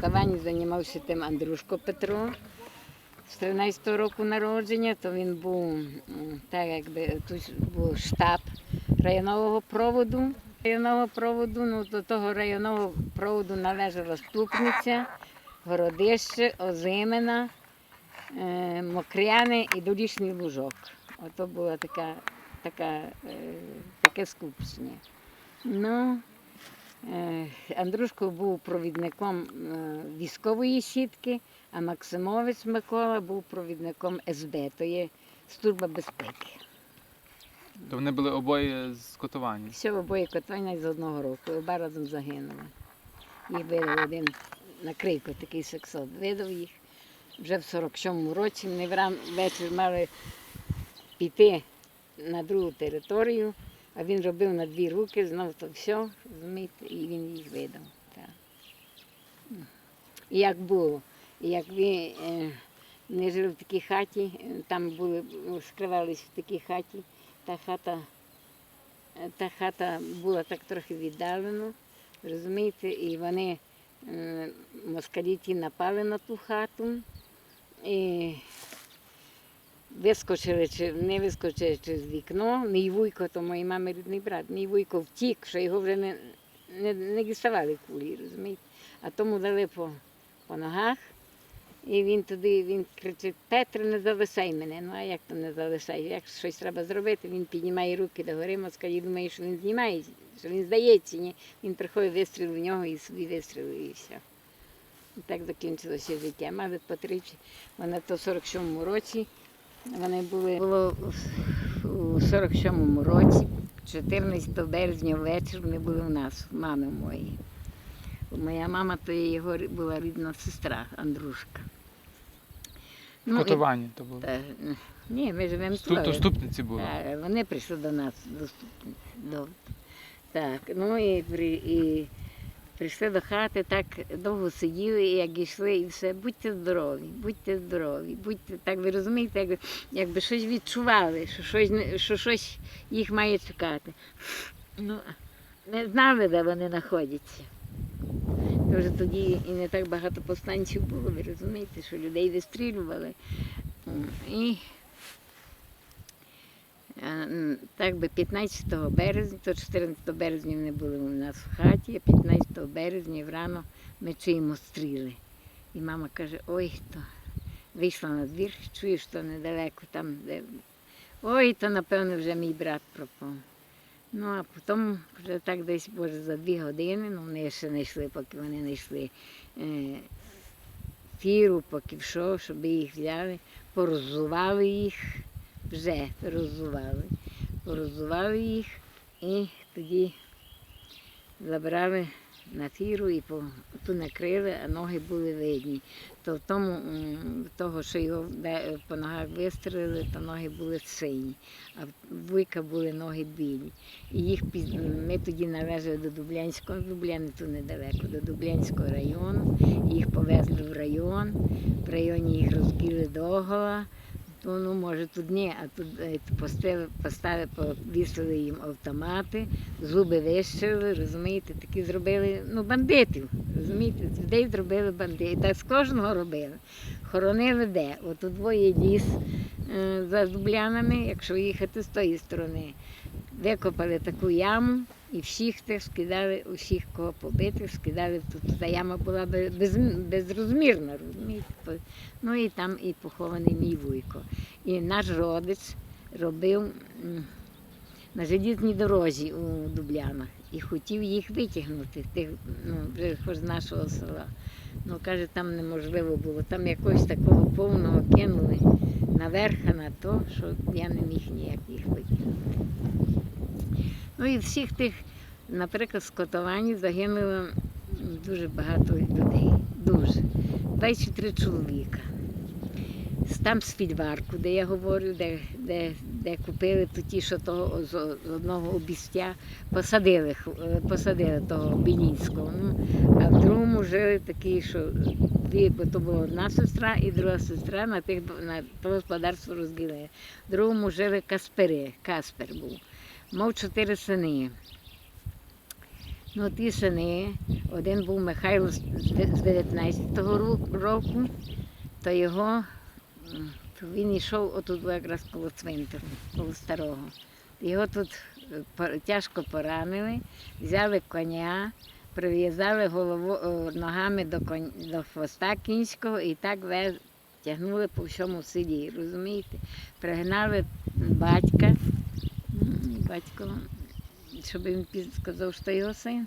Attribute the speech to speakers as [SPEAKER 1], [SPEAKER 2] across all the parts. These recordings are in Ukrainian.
[SPEAKER 1] скотуванні займався тим Андрушко Петро. З 13 року народження, то він був так, якби тут був штаб районного проводу. Районного проводу, ну до того районного проводу належала Ступниця, Городище, Озимена, е, Мокряни і Дорічний Лужок. Ото була така, така, е, таке скупчення. Ну, Андрушко був провідником е, військової сітки, а Максимович Микола був провідником СБ, то є Служба безпеки.
[SPEAKER 2] То вони були обоє з котування.
[SPEAKER 1] Все обоє котвання з одного року, оба разом загинули. Їх видав один на крийку, такий сексот. Видав їх вже в 47-му році. Вони вечір мали піти на другу територію, а він робив на дві руки, знов то все, і він їх видав. Так. І як було, і як ви е, не жили в такій хаті, е, там були, скривались в такій хаті, та хата та хата була так трохи віддалено, розумієте, і вони е, москалі ті напали на ту хату і вискочили, чи не вискочили через вікно. Мій вуйко, то моїй мами рідний брат, мій вуйко втік, що його вже не, не, не діставали кулі, розумієте. А тому дали по, по ногах. І він туди він кричить, Петре, не залишай мене. Ну а як то не залишай? Як щось треба зробити, він піднімає руки до гори, москалі думає, що він знімає, що він здається. Ні. Він приходить, вистрілив в нього і собі вистрілив і все. І так закінчилося життя. Мали по тричі. Вона то в 47-му році. Вони були було у 47-му році, 14 березня ввечері вони були у нас, у мами моєї. Моя мама то є його була рідна сестра Андрушка. Ну, і-
[SPEAKER 2] Котування то було.
[SPEAKER 1] та, ні, ми живемо тут.
[SPEAKER 2] ступниці були.
[SPEAKER 1] Так, вони прийшли до нас доступні. До... Так, ну і, при, і прийшли до хати, так довго сиділи, як йшли, і все, будьте здорові, будьте здорові, будьте, так ви розумієте, якби, якби щось відчували, що щось, що щось їх має чекати. Ну, не знали, де вони знаходяться. То вже тоді і не так багато повстанців було, ви розумієте, що людей вистрілювали. І Так би 15 березня, то 14 березня вони були у нас в хаті, а 15 березня врано ми чуємо стріли. І мама каже, ой, то вийшла на двір, чуєш, що недалеко там, де. Ой, то напевно вже мій брат пропав. Ну, а потім вже так десь, може, за дві години, ну вони ще не йшли, поки вони не йшли е, фіру, поки що, щоб їх взяли, порозували їх вже роззували. Пороззували їх і тоді забрали на фіру і ту накрили, а ноги були видні. То в тому, того, що його по ногах вистрелили, то ноги були сині, а в вуйка були ноги білі. І їх ми тоді належали до Дублянського, Дубляни тут недалеко, до Дублянського району. Їх повезли в район, в районі їх розбили догола. Ну, ну, може, тут ні, а тут е, поставили, поставили, повісили їм автомати, зуби вищили, розумієте, такі зробили, ну, бандитів, розумієте, людей зробили бандитів. Так з кожного робили. Хоронили де? От у двоє ліс е, за дублянами, якщо їхати з тої сторони. Викопали таку яму і всіх тих скидали, усіх, кого побитих, скидали тут. Та яма була без, без, безрозмірна, розумієте. Ну і там і похований мій вуйко. І наш родич робив на желізній дорозі у Дублянах і хотів їх витягнути, тих, ну, хоч з нашого села. Ну, каже, там неможливо було. Там якогось такого повного кинули наверх а на то, що я не міг ніяк їх витягнути. Ну і всіх тих, наприклад, скотуванні загинуло дуже багато людей. Дуже. 23 чоловіка. Там з фільварку, де я говорю, де, де, де купили то ті, що того з одного обістя посадили, е, посадили того Білінського. Ну, а в другому жили такі, що дві, бо то була одна сестра і друга сестра на тих на господарство розділили. В другому жили Каспери, Каспер був. Мав чотири сини. Ну, ті сини, один був Михайло з де- 19-го року, то його то він йшов отут якраз коло цвинтару, коло старого. Його тут е, тяжко поранили, взяли коня, прив'язали голову, е, ногами до, конь, до хвоста кінського і так вез, тягнули по всьому селі, розумієте? Пригнали батька, батько, щоб він сказав, що його син.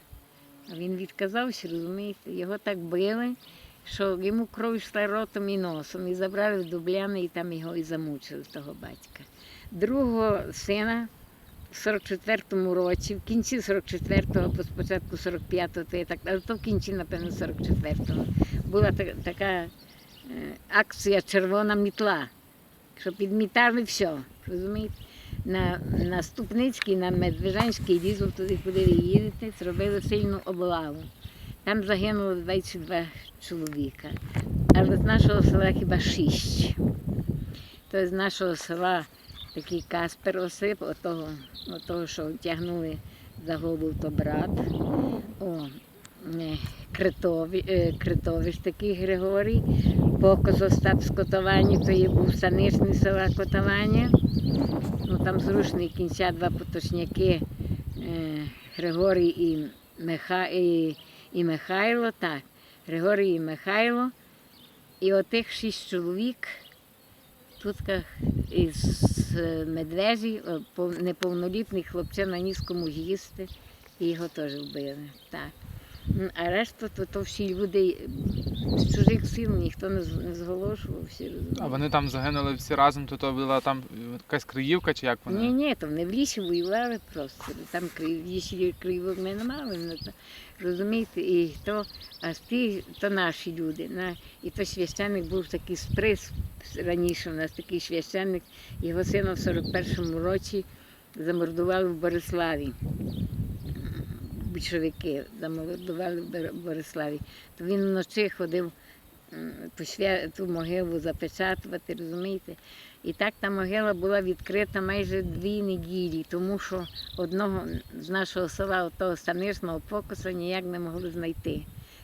[SPEAKER 1] А він відказався, розумієте, його так били, що йому кров йшла ротом і носом, і забрали в Дубляни, і там його і замучили, того батька. Другого сина в 44-му році, в кінці 44-го, бо спочатку 45-го, то я так, але то в кінці, напевно, 44-го, була та- така е, акція Червона мітла, що підмітали все, розумієте? На, на Ступницький, на Медвежанський лізу туди, куди ви їдете, зробили сильну облаву. Там загинуло 22 чоловіка, але з нашого села хіба 6. То з нашого села такий Каспер Осип, отого, отого що тягнули за голову, то брат. О, е, Критові, е, Критович такий Григорій, Покос Остап з Котовані, то є був станичний села Котування. Ну, там зручні кінця два поточняки е, Григорій і, Миха, і, і Михайло. Так, Григорій і Михайло. І отих шість чоловік тут із е, медвежі, неповнолітний хлопчина ніс комусь їсти, і його теж вбили. Так. А решта то, то всі люди з чужих сил ніхто не, зголошував. Всі, розумієте.
[SPEAKER 2] А вони там загинули всі разом, то то була там якась Криївка чи як вона?
[SPEAKER 1] Ні, ні, там не в лісі воювали просто. Там лісі кривок ми не мали. ну, то, розумієте, і то, а ті, то наші люди. На, і то священник був такий сприс раніше у нас такий священник, його сина в 41-му році замордували в Бориславі. Більшовики замордували в Бориславі. То він вночі ходив ту могилу запечатувати, розумієте? І так та могила була відкрита майже дві неділі, тому що одного з нашого села, того станичного покоса, ніяк не могли знайти.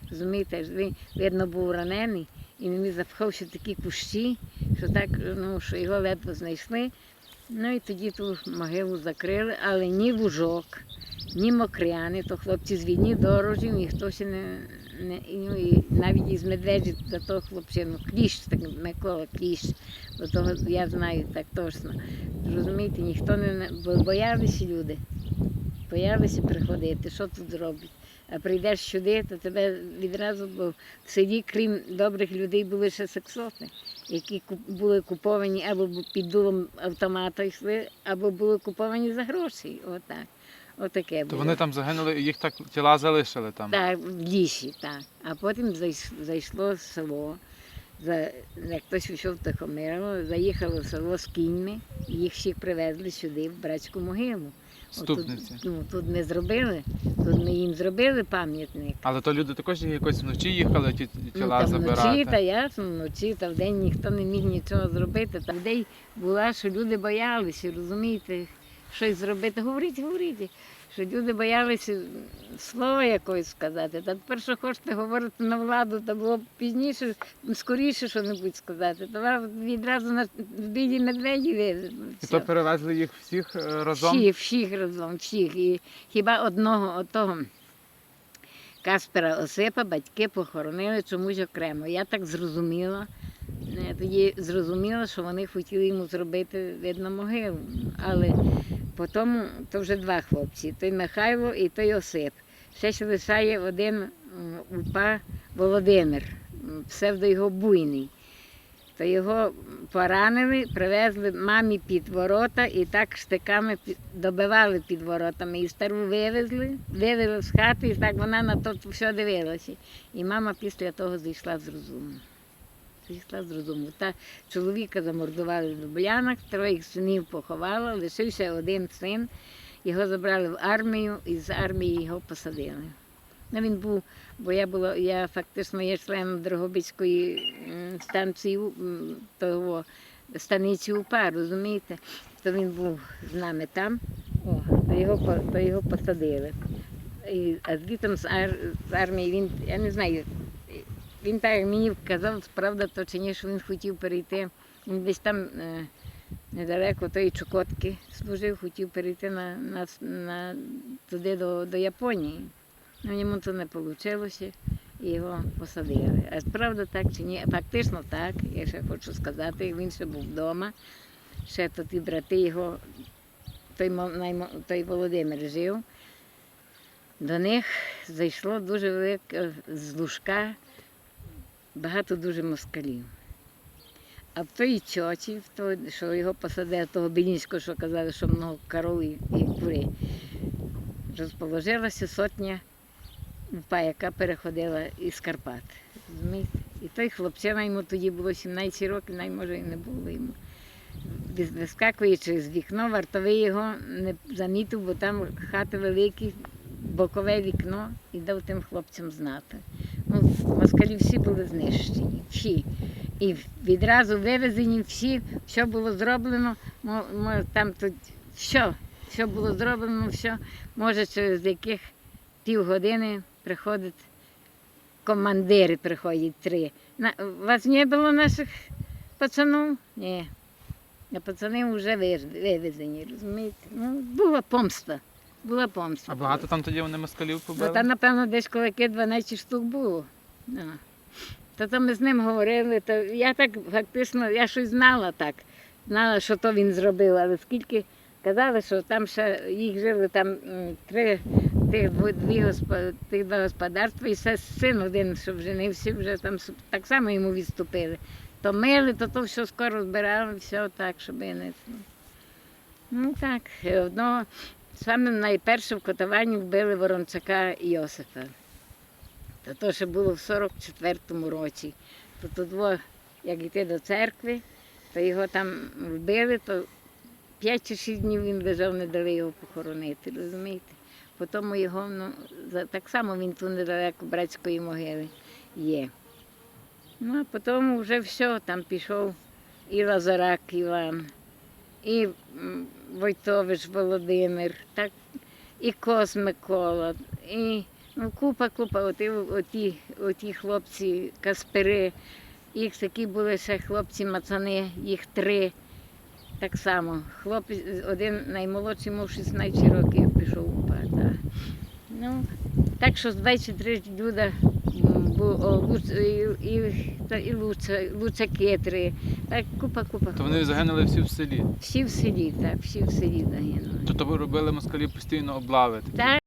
[SPEAKER 1] Розумієте, він, видно, був ранений, і він запхався в такі кущі, що так, ну, що його ледве знайшли. Ну і тоді ту могилу закрили, але ні вужок, ні мокряни, то хлопці з війни дорожі, ніхто ще не, не ну, і навіть із медвежі до того хлопчину, кліщ, так Микола кліщ, до того я знаю так точно. Розумієте, ніхто не бо боялися люди. Боялися приходити, що тут зроблять. А прийдеш сюди, то тебе відразу, бо в селі, крім добрих людей, були ще сексоти, які були куповані або під дулом автомата йшли, або були куповані за гроші. Отак. Отаке
[SPEAKER 2] То
[SPEAKER 1] було.
[SPEAKER 2] вони там загинули, їх так тіла залишили там.
[SPEAKER 1] Так, в лісі, так. А потім зайш- зайшло село. За, як хтось пішов в Тихомирово, заїхало в село з кіньми, і їх всіх привезли сюди, в братську могилу.
[SPEAKER 2] Ступниці.
[SPEAKER 1] Отут, ну, тут ми зробили, тут ми їм зробили пам'ятник.
[SPEAKER 2] Але то люди також якось вночі їхали ті ті
[SPEAKER 1] Ну,
[SPEAKER 2] тіла
[SPEAKER 1] та
[SPEAKER 2] забирати.
[SPEAKER 1] вночі, та ясно, вночі, та вдень ніхто не міг нічого зробити. Та людей була, що люди боялися, розумієте, щось зробити. Говоріть, говоріть. Що люди боялися слова якогось сказати. Та тепер, що хочете говорити на владу, то було б пізніше, скоріше що-небудь сказати. То вам відразу на білі медведі.
[SPEAKER 2] І то перевезли їх всіх е, разом.
[SPEAKER 1] Всіх, всіх разом, всіх. І хіба одного отого Каспера Осипа батьки похоронили чомусь окремо. Я так зрозуміла. е, Тоді зрозуміла, що вони хотіли йому зробити видно могилу. Але потім то вже два хлопці: той Михайло і той Осип. Ще ще лишає один упа Володимир, псевдо його буйний. То його поранили, привезли мамі під ворота і так штиками добивали під воротами. І стару вивезли, вивели з хати, і так вона на то все дивилася. І мама після того зійшла з розуму. Зійшла з розуму. Та чоловіка замордували в Дублянах, троїх синів поховала, лишився один син. Його забрали в армію і з армії його посадили. Ну, він був, бо я була, я фактично є членом Дрогобицької станції того станиці УПА, розумієте? То він був з нами там, о, то його, то його посадили. і, а звітом з армії він, я не знаю, він так мені казав, правда то чи ні, що він хотів перейти. Він десь там е, недалеко тої Чукотки служив, хотів перейти на, на, на, туди до, до Японії. Ну, йому це не вийшло і його посадили. А правда так чи ні? Фактично так, я ще хочу сказати, він ще був вдома. Ще то ті брати його, той, той Володимир жив. До них зайшло дуже велике з Лужка, багато дуже москалів. А в тої чочі, в той, що його посадив, того Білінського, що казали, що много коров і, кури, розположилася сотня упа, яка переходила із Карпат. розумієте? І той хлопчина йому тоді було 17 років, най може і не було йому. Вис- Вискакуючи з вікно, вартовий його не замітив, бо там хати великі, бокове вікно і дав тим хлопцям знати. Ну, москалі всі були знищені, всі. І відразу вивезені всі, що було зроблено, там тут що, що було зроблено, все, може через яких півгодини приходить командири приходять три. На, вас не було наших пацанів? Ні. А пацани вже вивезені, розумієте? Ну, була помста. Була помста.
[SPEAKER 2] А багато там тоді вони москалів
[SPEAKER 1] Ну,
[SPEAKER 2] побили?
[SPEAKER 1] там, напевно, десь кулаки 12 штук було. Ну. То ми з ним говорили, то я так фактично, я щось знала так, знала, що то він зробив, але скільки казали, що там ще їх жили там три тих дві госпо- тих два господарства, і ще син один, що женився, вже там так само йому відступили. То мили, то то все скоро збирали, все так, щоб не. Ну так, одного Саме найперше в котованні вбили Воронцака Йосифа. То то ще було в 44-му році. То тут, як йти до церкви, то його там вбили, то 5 чи 6 днів він лежав, не дали його похоронити, розумієте? Потім його, ну, так само він тут недалеко братської могили є. Ну, а потім вже все, там пішов і Лазарак Іван, і Войтович Володимир, так, і Кос Микола, і ну, купа, купа, оті, оті, оті хлопці Каспери, їх такі були ще хлопці мацани, їх три. Так само. Хлопець, один наймолодший, мав 16 років, пішов у пата. Ну, так що з 23 люди і, і, та- Луца, Луцаки. Так, купа, купа.
[SPEAKER 2] То вони загинули всі в селі.
[SPEAKER 1] Всі в селі, так, всі в селі загинули.
[SPEAKER 2] То ви робили москалі постійно облави.
[SPEAKER 1] Так,